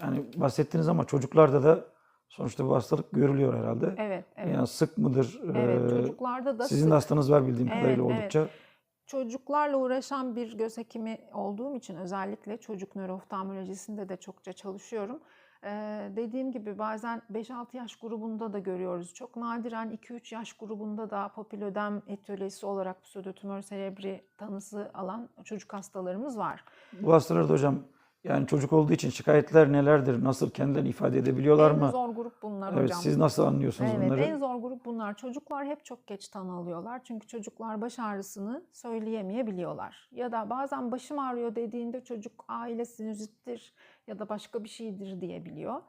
Yani bahsettiniz ama çocuklarda da sonuçta bu hastalık görülüyor herhalde. Evet, evet. Yani sık mıdır? evet, Ee, çocuklarda da Sizin sık- hastanız var bildiğim Evet, kadarıyla evet. oldukça. Çocuklarla uğraşan bir göz hekimi olduğum için özellikle çocuk nörooftalmolojisinde de çokça çalışıyorum. Dediğim gibi bazen 5-6 yaş grubunda da görüyoruz. Çok nadiren 2-3 yaş grubunda da papilödem etiyolojisi olarak pseudotumör cerebri tanısı alan çocuk hastalarımız var. Bu hastalarda hocam yani çocuk olduğu için şikayetler nelerdir? Nasıl kendilerini ifade edebiliyorlar en mı? zor grup bunlar Evet, hocam. siz nasıl anlıyorsunuz Evet, bunları? en zor grup bunlar. Çocuklar hep çok geç tanı alıyorlar. Çünkü çocuklar baş ağrısını söyleyemeyebiliyorlar. Ya da bazen başım ağrıyor dediğinde çocuk aile sinüzittir ya da başka bir şeydir diyebiliyor.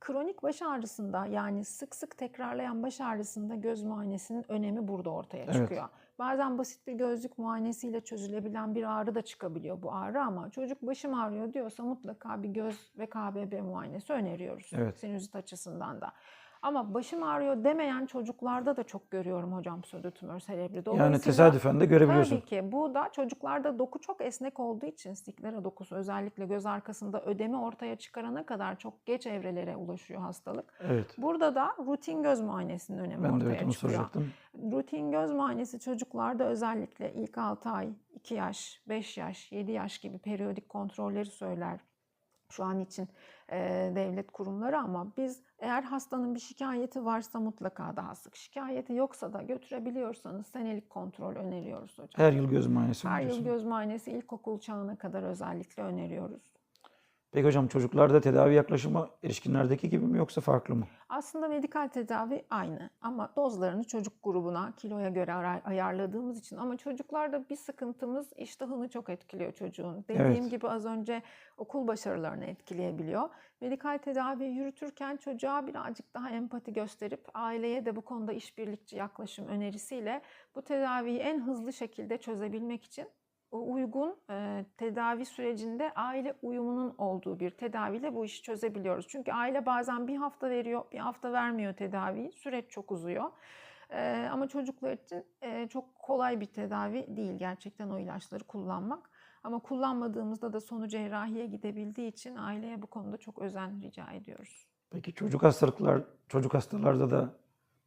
Kronik baş ağrısında yani sık sık tekrarlayan baş ağrısında göz muayenesinin önemi burada ortaya Evet. çıkıyor. Bazen basit bir gözlük muayenesiyle çözülebilen bir ağrı da çıkabiliyor bu ağrı ama çocuk başım ağrıyor diyorsa mutlaka bir göz ve KBB muayenesi öneriyoruz. Evet. Sinüzit açısından da. Ama başım ağrıyor demeyen çocuklarda da çok görüyorum hocam pseudotumör cerebri. Yani tesadüfen de görebiliyorsun. Tabii ki. Bu da çocuklarda doku çok esnek olduğu için siklera dokusu özellikle göz arkasında ödemi ortaya çıkarana kadar çok geç evrelere ulaşıyor hastalık. Evet. Burada da rutin göz muayenesinin önemi Ben de ortaya evet onu çıkıyor. soracaktım. Rutin göz muayenesi çocuklarda özellikle ilk 6 ay, 2 yaş, 5 yaş, 7 yaş gibi periyodik kontrolleri söyler şu an için e, devlet kurumları ama biz eğer hastanın bir şikayeti varsa mutlaka daha sık. Şikayeti yoksa da götürebiliyorsanız senelik kontrol öneriyoruz hocam. Her yıl göz muayenesi Her yıl göz muayenesi ilkokul çağına kadar özellikle öneriyoruz. Peki hocam çocuklarda tedavi yaklaşımı erişkinlerdeki gibi mi yoksa farklı mı? Aslında medikal tedavi aynı ama dozlarını çocuk grubuna kiloya göre ayarladığımız için ama çocuklarda bir sıkıntımız iştahını çok etkiliyor çocuğun. Dediğim Evet. gibi az önce okul başarılarını etkileyebiliyor. Medikal tedavi yürütürken çocuğa birazcık daha empati gösterip aileye de bu konuda işbirlikçi yaklaşım önerisiyle bu tedaviyi en hızlı şekilde çözebilmek için uygun e, tedavi sürecinde aile uyumunun olduğu bir tedaviyle bu işi çözebiliyoruz. Çünkü aile bazen bir hafta veriyor, bir hafta vermiyor tedaviyi. Süreç çok uzuyor. E, ama çocuklar için e, çok kolay bir tedavi değil gerçekten o ilaçları kullanmak. Ama kullanmadığımızda da sonu cerrahiye gidebildiği için aileye bu konuda çok özen rica ediyoruz. Peki çocuk hastalıklar, çocuk hastalarda da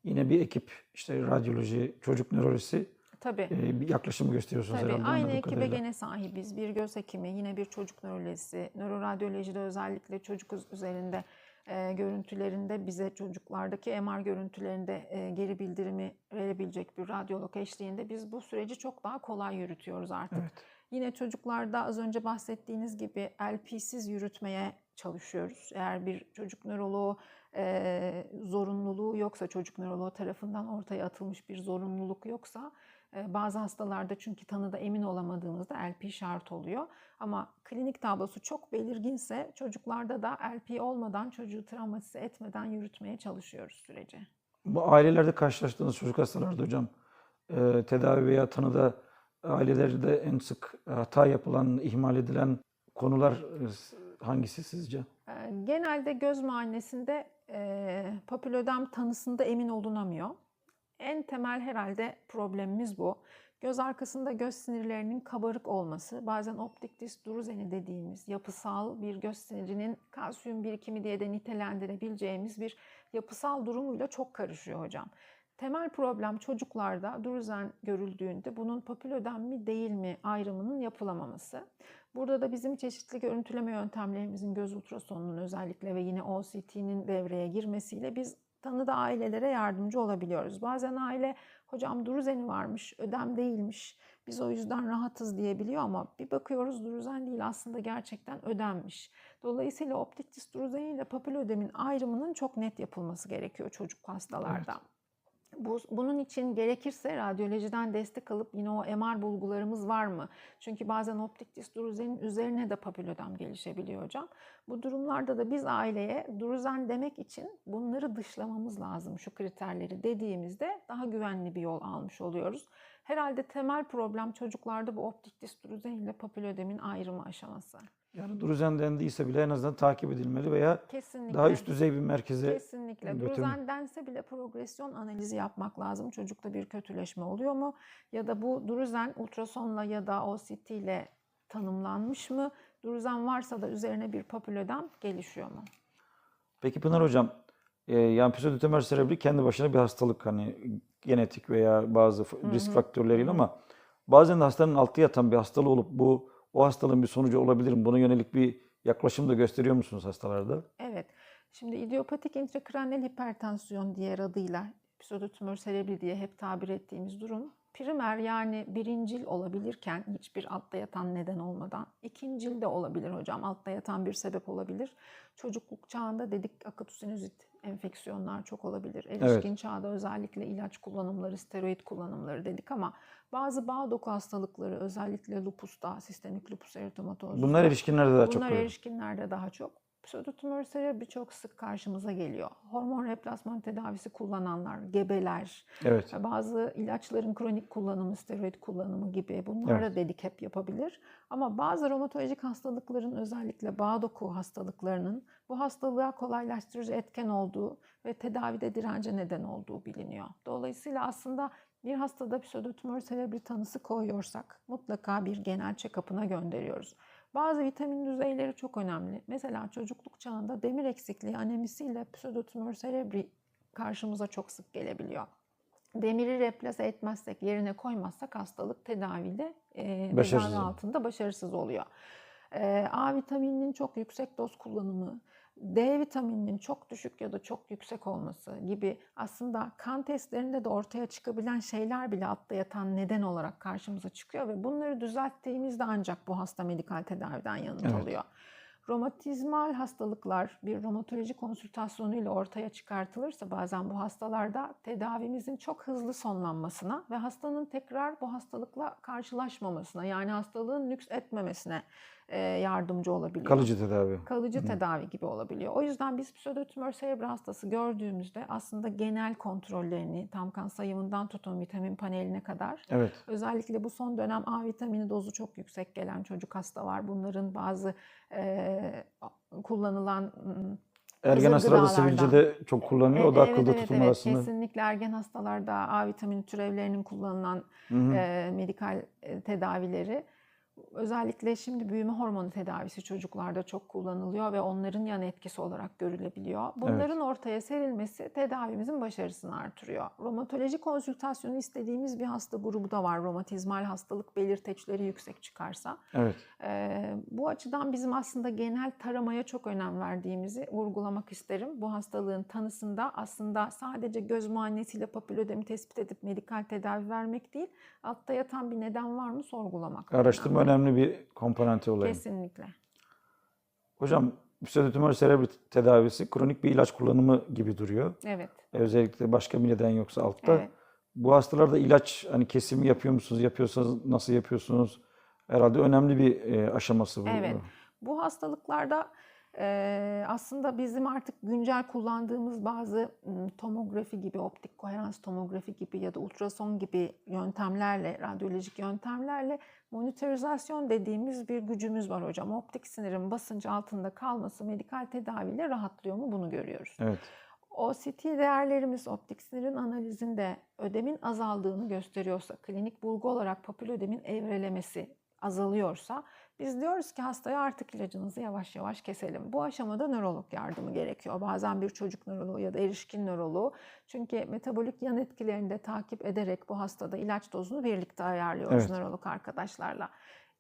yine bir ekip işte radyoloji, çocuk nörolojisi Tabii. e, bir yaklaşımı gösteriyorsunuz Tabii herhalde aynı ekibe kadarıyla. gene sahibiz. Bir göz hekimi, yine bir çocuk nörolojisi, nöroradyolojide özellikle çocuk üz- üzerinde e, görüntülerinde bize çocuklardaki MR görüntülerinde e, geri bildirimi verebilecek bir radyolog eşliğinde biz bu süreci çok daha kolay yürütüyoruz artık. Evet. Yine çocuklarda az önce bahsettiğiniz gibi LP'siz yürütmeye çalışıyoruz. Eğer bir çocuk nöroloğu e, zorunluluğu yoksa, çocuk nöroloğu tarafından ortaya atılmış bir zorunluluk yoksa, bazı hastalarda çünkü tanıda emin olamadığımızda LP şart oluyor. Ama klinik tablosu çok belirginse çocuklarda da LP olmadan çocuğu travmatize etmeden yürütmeye çalışıyoruz süreci. Bu ailelerde karşılaştığınız çocuk hastalarda hocam e, tedavi veya tanıda ailelerde en sık hata yapılan, ihmal edilen konular e, hangisi sizce? Ee, Genelde göz muayenesinde e, papilödem tanısında emin olunamıyor. Temel herhalde problemimiz bu. Göz arkasında göz sinirlerinin kabarık olması, bazen optik disk duruzeni dediğimiz yapısal bir göz sinirinin kalsiyum birikimi diye de nitelendirebileceğimiz bir yapısal durumuyla çok karışıyor hocam. Temel problem çocuklarda duruzen görüldüğünde bunun papilödem mi değil mi ayrımının yapılamaması. Burada da bizim çeşitli görüntüleme yöntemlerimizin göz ultrasonunun özellikle ve yine OCT'nin devreye girmesiyle biz tanıda ailelere yardımcı olabiliyoruz. Bazen aile hocam duruzeni varmış, ödem değilmiş, biz o yüzden rahatız diyebiliyor ama bir bakıyoruz duruzen değil aslında gerçekten ödemmiş. Dolayısıyla optik disk duruzeni ile papilödemin ayrımının çok net yapılması gerekiyor çocuk hastalarda. Bu, bunun için gerekirse radyolojiden destek alıp yine o MR bulgularımız var mı? Çünkü bazen optik disk üzerine de papilödem gelişebiliyor hocam. Bu durumlarda da biz aileye duruzen demek için bunları dışlamamız lazım şu kriterleri dediğimizde daha güvenli bir yol almış oluyoruz. Herhalde temel problem çocuklarda bu optik disk duruzen ile papilödemin ayrımı aşaması. Yani druzen dendiyse bile en azından takip edilmeli veya Kesinlikle. daha üst düzey bir merkeze Kesinlikle. götürme. Druzen dense bile progresyon analizi yapmak lazım. Çocukta bir kötüleşme oluyor mu? Ya da bu druzen ultrasonla ya da OCT ile tanımlanmış mı? Druzen varsa da üzerine bir papilödem gelişiyor mu? Peki Pınar Hocam, e, yani pseudotumor serebri kendi başına bir hastalık hani genetik veya bazı risk faktörleriyle ama bazen de hastanın altı yatan bir hastalığı olup bu o hastalığın bir sonucu olabilir mi? Buna yönelik bir yaklaşım da gösteriyor musunuz hastalarda? Evet. Şimdi idiopatik intrakraniyal hipertansiyon diğer adıyla pseudotumor serebri diye hep tabir ettiğimiz durum primer yani birincil olabilirken hiçbir altta yatan neden olmadan ikincil de olabilir hocam. Altta yatan bir sebep olabilir. Çocukluk çağında dedik akut sinüzit enfeksiyonlar çok olabilir. Erişkin çağda özellikle ilaç kullanımları, steroid kullanımları dedik ama bazı bağ doku hastalıkları özellikle lupusta, sistemik lupus eritematosus. Bunlar erişkinlerde daha çok Bunlar erişkinlerde daha çok. Pseudotumor serebri çok sık karşımıza geliyor. Hormon replasman tedavisi kullananlar, gebeler, Evet. bazı ilaçların kronik kullanımı, steroid kullanımı gibi bunlar da Evet. dedik hep yapabilir. Ama bazı romatolojik hastalıkların özellikle bağ doku hastalıklarının bu hastalığa kolaylaştırıcı etken olduğu ve tedavide dirence neden olduğu biliniyor. Dolayısıyla aslında bir hastada pseudotumor serebri tanısı koyuyorsak mutlaka bir genel check-up'ına gönderiyoruz. Bazı vitamin düzeyleri çok önemli. Mesela çocukluk çağında demir eksikliği anemisiyle pseudotumor serebri karşımıza çok sık gelebiliyor. Demiri replase etmezsek, yerine koymazsak hastalık tedavide e, Başarısız. altında başarısız oluyor. E, A vitamininin çok yüksek doz kullanımı, D vitamininin çok düşük ya da çok yüksek olması gibi aslında kan testlerinde de ortaya çıkabilen şeyler bile altta yatan neden olarak karşımıza çıkıyor ve bunları düzelttiğimizde ancak bu hasta medikal tedaviden yanıt Evet. alıyor. Romatizmal hastalıklar bir romatoloji konsültasyonu ile ortaya çıkartılırsa bazen bu hastalarda tedavimizin çok hızlı sonlanmasına ve hastanın tekrar bu hastalıkla karşılaşmamasına yani hastalığın nüks etmemesine yardımcı olabiliyor Kalıcı tedavi. kalıcı Hı. tedavi gibi olabiliyor. O yüzden biz pseudotumor serebri hastası gördüğümüzde aslında genel kontrollerini tam kan sayımından tutun vitamin paneline kadar Evet. özellikle bu son dönem A vitamini dozu çok yüksek gelen çocuk hasta var. Bunların bazı e, kullanılan Ergen hastalarda sivilce de çok kullanılıyor. O da Evet, akılda evet, evet. tutulmasını. Kesinlikle ergen hastalarda A vitamini türevlerinin kullanılan Hı hı. e, medikal e, tedavileri özellikle şimdi büyüme hormonu tedavisi çocuklarda çok kullanılıyor ve onların yan etkisi olarak görülebiliyor. Bunların ortaya serilmesi tedavimizin başarısını artırıyor. Romatoloji konsültasyonu istediğimiz bir hasta grubu da var. Romatizmal hastalık belirteçleri yüksek çıkarsa. Evet. Ee, bu açıdan bizim aslında genel taramaya çok önem verdiğimizi vurgulamak isterim. Bu hastalığın tanısında aslında sadece göz muayenesiyle papilödemi tespit edip medikal tedavi vermek değil, altta yatan bir neden var mı sorgulamak. Araştırma önemli. Önemli bir komponenti olayın. Kesinlikle. Hocam pseudotumor serebri tedavisi kronik bir ilaç kullanımı gibi duruyor. Evet. Özellikle başka bir neden yoksa altta. Evet. Bu hastalarda ilaç hani kesimi yapıyor musunuz? Yapıyorsanız nasıl yapıyorsunuz? Herhalde önemli bir e, aşaması bu. Evet. Bu hastalıklarda e, aslında bizim artık güncel kullandığımız bazı tomografi gibi, optik koherans tomografi gibi ya da ultrason gibi yöntemlerle, radyolojik yöntemlerle monitorizasyon dediğimiz bir gücümüz var hocam. Optik sinirin basıncı altında kalması medikal tedaviyle rahatlıyor mu bunu görüyoruz. Evet. OCT değerlerimiz optik sinirin analizinde ödemin azaldığını gösteriyorsa, klinik bulgu olarak papilödemin evrelemesi azalıyorsa biz diyoruz ki hastaya artık ilacınızı yavaş yavaş keselim. Bu aşamada nörolog yardımı gerekiyor. Bazen bir çocuk nöroloğu ya da erişkin nöroloğu. Çünkü metabolik yan etkilerini de takip ederek bu hastada ilaç dozunu birlikte ayarlıyoruz Evet. nörolog arkadaşlarla.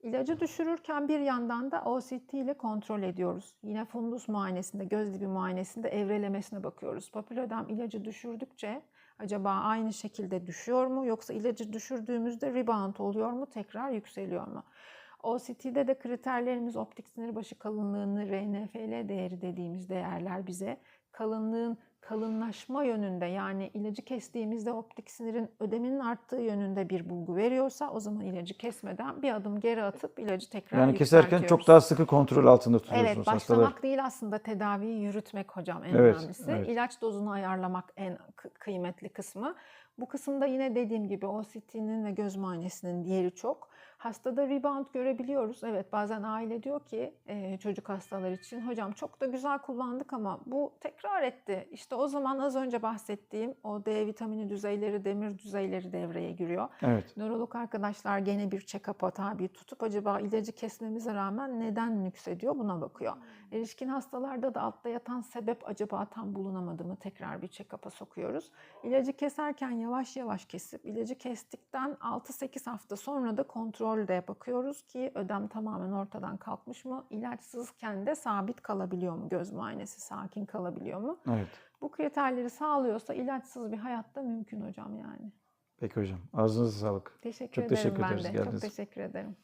İlacı düşürürken bir yandan da OCT ile kontrol ediyoruz. Yine fundus muayenesinde, göz dibi muayenesinde evrelemesine bakıyoruz. Papilödem ilacı düşürdükçe acaba aynı şekilde düşüyor mu yoksa ilacı düşürdüğümüzde rebound oluyor mu, tekrar yükseliyor mu? OCT'de de kriterlerimiz optik sinir başı kalınlığını RNFL değeri dediğimiz değerler bize kalınlığın kalınlaşma yönünde yani ilacı kestiğimizde optik sinirin ödeminin arttığı yönünde bir bulgu veriyorsa o zaman ilacı kesmeden bir adım geri atıp ilacı tekrar Yani keserken çok daha sıkı kontrol altında tutuyorsunuz Evet, hastaları. başlamak değil aslında tedaviyi yürütmek hocam en Evet, önemlisi. evet. İlaç dozunu ayarlamak en kı- kıymetli kısmı. Bu kısımda yine dediğim gibi OCT'nin ve göz muayenesinin diğeri çok. Hastada rebound görebiliyoruz. Evet bazen aile diyor ki çocuk hastalar için hocam çok da güzel kullandık ama bu tekrar etti. İşte o zaman az önce bahsettiğim o D vitamini düzeyleri, demir düzeyleri devreye giriyor. Evet. Nörolog arkadaşlar gene bir check-up'a tabi tutup acaba ilacı kesmemize rağmen neden nüksediyor buna bakıyor. Erişkin hastalarda da altta yatan sebep acaba tam bulunamadı mı tekrar bir check-up'a sokuyoruz. İlacı keserken yavaş yavaş kesip ilacı kestikten 6-8 hafta sonra da kontrolde bakıyoruz ki ödem tamamen ortadan kalkmış mı? İlaçsızken de sabit kalabiliyor mu? Göz muayenesi sakin kalabiliyor mu? Evet. Bu kriterleri sağlıyorsa ilaçsız bir hayatta mümkün hocam yani. Peki hocam. Ağzınıza sağlık. Teşekkür Çok ederim teşekkür ben ederiz de. geldiğiniz Çok teşekkür ederim.